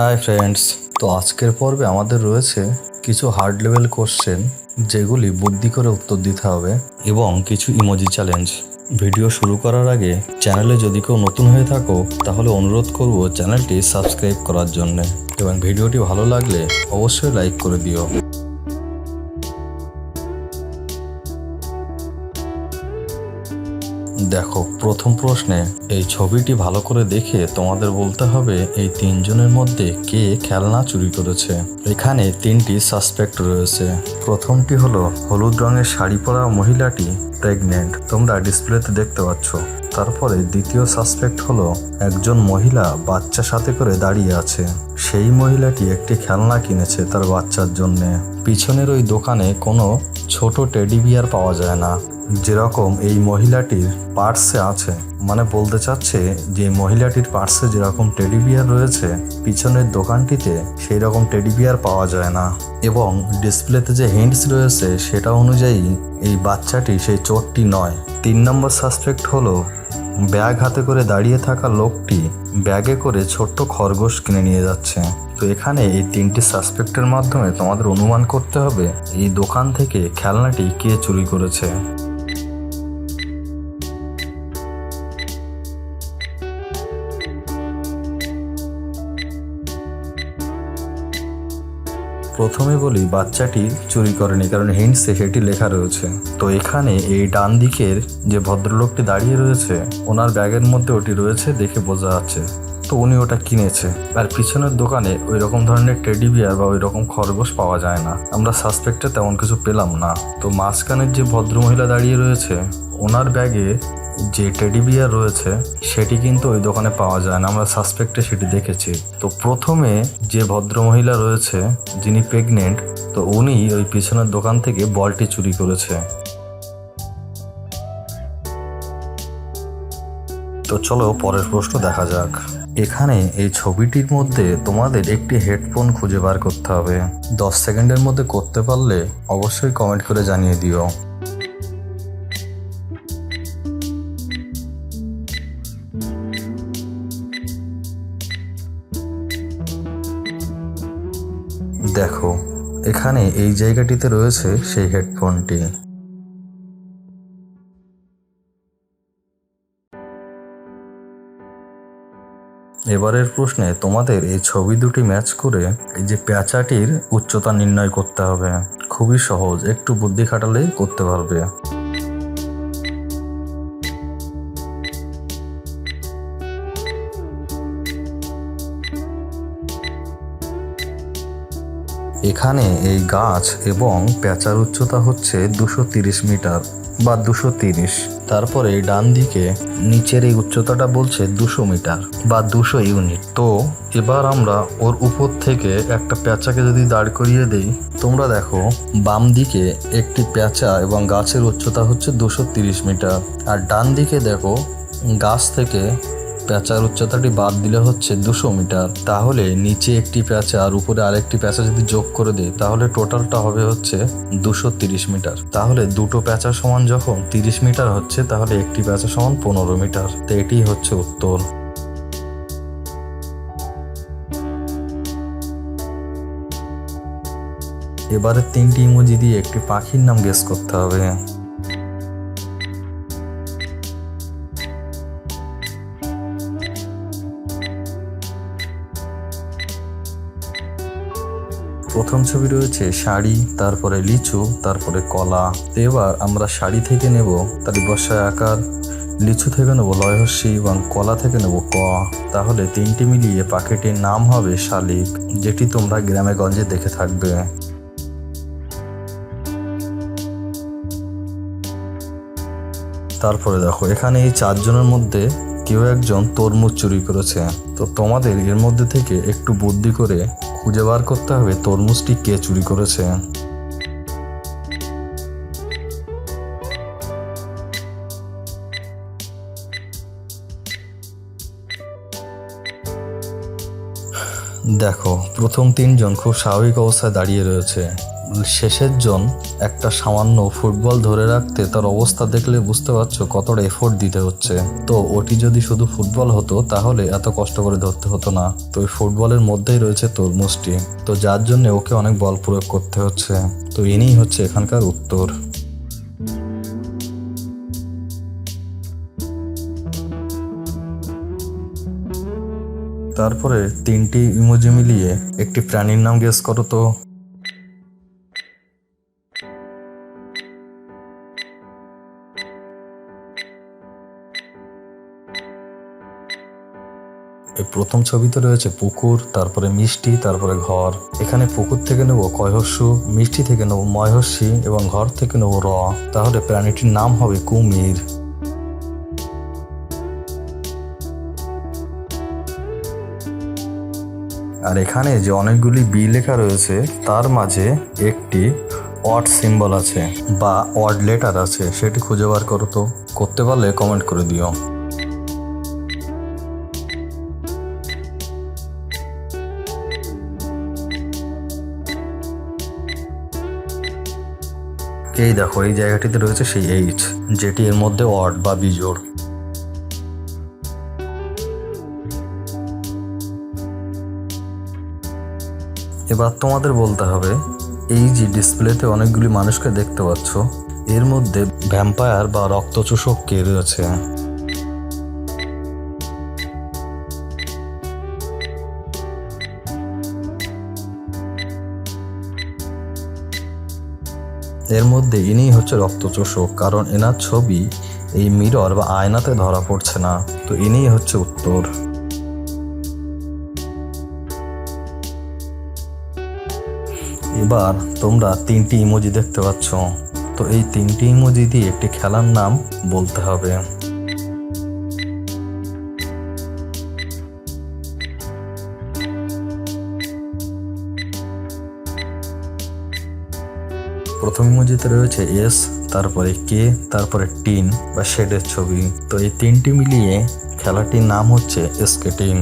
Hi friends তো আজকের পর্বে আমাদের রয়েছে কিছু হার্ড লেভেল কোশ্চেন যেগুলি বুদ্ধি করে উত্তর দিতে হবে এবং কিছু ইমোজি চ্যালেঞ্জ ভিডিও শুরু করার আগে চ্যানেলে যদি কেউ নতুন হয়ে থাকো, তাহলে অনুরোধ করব চ্যানেলটি সাবস্ক্রাইব করার জন্য। এবং ভিডিওটি ভালো লাগলে অবশ্যই লাইক করে দিও। দেখো, প্রথম প্রশ্নে, এই ছবিটি ভালো করে দেখে তোমাদের বলতে হবে এই তিনজনের মধ্যে কে খেলনা চুরি করেছে। এখানে তিনটি সাসপেক্ট রয়েছে। প্রথমটি হলো, হলুদ রঙের শাড়ি পরা মহিলাটি প্রেগনেন্ট তোমরা ডিসপ্লেতে দেখতে পাচ্ছ। তারপরে দ্বিতীয় সাসপেক্ট হলো, একজন মহিলা বাচ্চা সাথে করে দাঁড়িয়ে আছে। সেই মহিলাটি একটি খেলনা কিনেছে তার বাচ্চার জন্য। পিছনের ওই দোকানে কোনো ছোট টেডি বিয়ার পাওয়া যায় না। যেরকম এই মহিলাটির পার্সে আছে মানে বলতে চাচ্ছে যে মহিলাটির পার্সে যেরকম টেডি বিয়ার রয়েছে, পিছনের দোকানটিতে সেই রকম টেডি বিয়ার পাওয়া যায় না। এবং ডিসপ্লেতে যে হিন্টস রয়েছে, সেটা অনুযায়ী এই বাচ্চাটি সেই চোরটি নয়। তিন নম্বর সাসপেক্ট হলো ব্যাগ হাতে করে দাঁড়িয়ে থাকা লোকটি ব্যাগে করে ছোট্ট খরগোশ কিনে নিয়ে যাচ্ছে। তো এখানে এই তিনটি সাসপেক্টের মাধ্যমে তোমাদের অনুমান করতে হবে, এই দোকান থেকে খেলনাটি কে চুরি করেছে। প্রথমে বলি, বাচ্চাটি চুরি করেনি, কারণ হিন্টসে সেটি লেখা রয়েছে। তো এখানে এই ডান দিকের যে ভদ্রলোকটি দাঁড়িয়ে রয়েছে, ওনার ব্যাগের মধ্যে ওটি রয়েছে দেখে বোঝা যাচ্ছে। তো উনি ওটা কিনেছে। আর পিছনের দোকানে ওই রকম ধরনের টেডি বিয়ার বা ওই রকম খরগোশ পাওয়া যায় না। আমরা সাসপেক্টে তেমন কিছু পেলাম না। তো মাঝখানের যে ভদ্রমহিলা দাঁড়িয়ে রয়েছে, ওনার ব্যাগে যে টেডি বিয়ার রয়েছে, সেটি কিন্তু ওই দোকানে পাওয়া যায় না। আমরা সাসপেক্টে সেটি দেখেছি। তো প্রথমে যে ভদ্রমহিলা রয়েছে, যিনি প্রেগনেন্ট তো উনি ওই পিছনের দোকান থেকে বলটি চুরি করেছে। তো চলো পরের প্রশ্ন দেখা যাক। এখানে এই ছবিটির মধ্যে তোমাদের একটি হেডফোন খুঁজে বার করতে হবে। দশ সেকেন্ডের মধ্যে করতে পারলে অবশ্যই কমেন্ট করে জানিয়ে দিও। এই জায়গাটিতে রয়েছে সেই হেডফোনটি। এবারের প্রশ্নে তোমাদের এই ছবি দুটি ম্যাচ করে এই যে পেঁচাটির উচ্চতা নির্ণয় করতে হবে। খুবই সহজ, একটু বুদ্ধি খাটালেই করতে পারবে। এখানে এই গাছ এবং পেঁচার উচ্চতা হচ্ছে দুশো মিটার বা দুশো তিরিশ। তারপরে ডান দিকে নিচের এই উচ্চতাটা বলছে দুশো মিটার বা দুশো ইউনিট। তো এবার আমরা ওর উপর থেকে একটা প্যাঁচাকে যদি দাঁড় করিয়ে দেই, তোমরা দেখো বাম দিকে একটি প্যাঁচা এবং গাছের উচ্চতা হচ্ছে দুশো তিরিশ মিটার। আর ডান দিকে দেখো গাছ থেকে পেঁচার উচ্চতাটি বাদ দিলে হচ্ছে দুশো মিটার। তাহলে নিচে একটি প্যাঁচা আর উপরে আরেকটি প্যাঁচা যদি যোগ করে দেয় তাহলে টোটালটা হবে হচ্ছে দুশো তিরিশ মিটার। তাহলে দুটো প্যাঁচা সমান যখন তিরিশ মিটার হচ্ছে, তাহলে একটি প্যাঁচা সমান পনেরো মিটার। তো এটি হচ্ছে উত্তর। এবারে তিনটি ইমোজি দিয়ে একটি পাখির নাম গেস করতে হবে। প্রথম ছবি রয়েছে শাড়ি, তারপরে লিচু, তারপরে কলা। এবার আমরা শাড়ি থেকে নেব, তার বর্ষায় আকার, লিচু থেকে নেব লয়হস্যি এবং কলা থেকে নেব ক। তাহলে তিনটি মিলিয়ে পাখিটির নাম হবে শালিক, যেটি তোমরা গ্রামে গঞ্জে দেখে থাকবে। তারপরে দেখো এখানে এই চারজনের মধ্যে কেউ একজন তরমুজ চুরি করেছে। তো তোমাদের এর মধ্যে থেকে একটু বুদ্ধি করে খুঁজে বার করতে হবে তরমুজটি কে চুরি করেছে। দেখো, প্রথম তিনজন খুব স্বাভাবিক অবস্থায় দাঁড়িয়ে রয়েছে। শেষের জন একটা সামান্য ফুটবল ধরে রাখতে তার অবস্থা দেখলে বুঝতে পারছ কতটা এফোর্ট দিতে হচ্ছে। তো ওটি যদি শুধু ফুটবল হতো, তাহলে এত কষ্ট করে ধরতে হতো না। তো ওই ফুটবলের মধ্যেই রয়েছে তরমুজটি। তো যার জন্য ওকে অনেক বল প্রয়োগ করতে হচ্ছে। তো ইনিই হচ্ছে এখানকার উত্তর। তারপরে তিনটি ইমোজি মিলিয়ে একটি প্রাণীর নাম গেস করো তো। এই প্রথম ছবিতে রয়েছে পুকুর, তারপরে মিষ্টি, তারপরে ঘর। এখানে পুকুর থেকে নেব কয়হস্যু, মিষ্টি থেকে নেব ময়হস্যি এবং ঘর থেকে নেব র। তাহলে প্রাণীটির নাম হবে কুমির। আর এখানে যে অনেকগুলি বি লেখা রয়েছে, তার মাঝে একটি অড সিম্বল আছে বা অড লেটার আছে, সেটি খুঁজে বার করো তো। করতে পারলে কমেন্ট করে দিও। এই দেখো, এই জায়গাটিতে রয়েছে সেই এইচ যেটি এর মধ্যে অড বা বিজোড়। এবার তোমাদের বলতে হবে, এই যে ডিসপ্লেতে অনেকগুলি মানুষকে দেখতে পাচ্ছ, এর মধ্যে ভ্যাম্পায়ার বা রক্তচোষক কে রয়েছে? এর মধ্যে ইনিই হচ্ছে রক্তচোষক, কারণ এনার ছবি এই মিরর বা আয়নাতে ধরা পড়ছে না। তো ইনিই হচ্ছে উত্তর। এবার তোমরা তিনটি ইমোজি দেখতে পাচ্ছ। তো এই তিনটি ইমোজি দিয়ে একটি খেলার নাম বলতে হবে। প্রথম ইমোজিতে রয়েছে এস, তারপরে কে, তারপরে টিন বা শেডের ছবি। তো এই তিনটি মিলিয়ে খেলাটির নাম হচ্ছে স্কেটিং।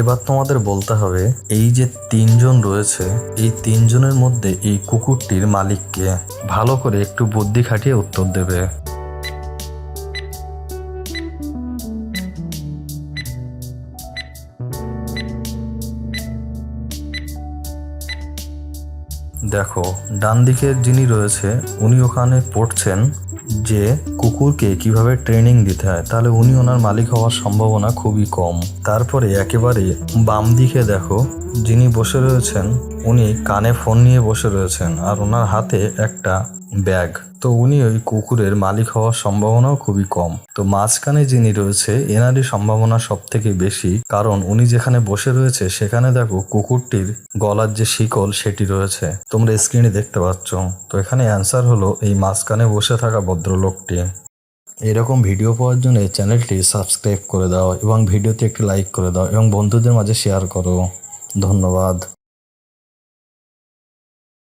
এবার তোমাদের বলতে হবে, এই যে তিনজন রয়েছে, এই তিনজনের মধ্যে এই কুকুরটির মালিককে ভালো করে একটু বুদ্ধি খাটিয়ে উত্তর দেবে। দেখো ডান দিকের যিনি রয়েছে, উনি ওখানে পড়ছেন যে কুকুরকে কীভাবে ট্রেনিং দিতে হয়। তাহলে উনি ওনার মালিক হওয়ার সম্ভাবনা খুবই কম। তারপরে একেবারে বাম দিকে দেখো যিনি বসে রয়েছেন, উনি কানে ফোন নিয়ে বসে রয়েছেন আর ওনার হাতে একটা ব্যাগ। তো উনি ওই কুকুরের মালিক হওয়ার সম্ভাবনাও খুবই কম। তো মাঝখানে যিনি রয়েছে, এনারই সম্ভাবনা সব থেকে বেশি। কারণ উনি যেখানে বসে রয়েছে, সেখানে দেখো কুকুরটির গলার যে শিকল, সেটি রয়েছে। তোমরা স্ক্রিনে দেখতে পাচ্ছ। তো এখানে অ্যান্সার হলো এই মাঝখানে বসে থাকা ভদ্রলোকটি। এরকম ভিডিও পাওয়ার জন্য চ্যানেলটি সাবস্ক্রাইব করে দাও এবং ভিডিওতে একটি লাইক করে দাও এবং বন্ধুদের মাঝে শেয়ার করো। ধন্যবাদ।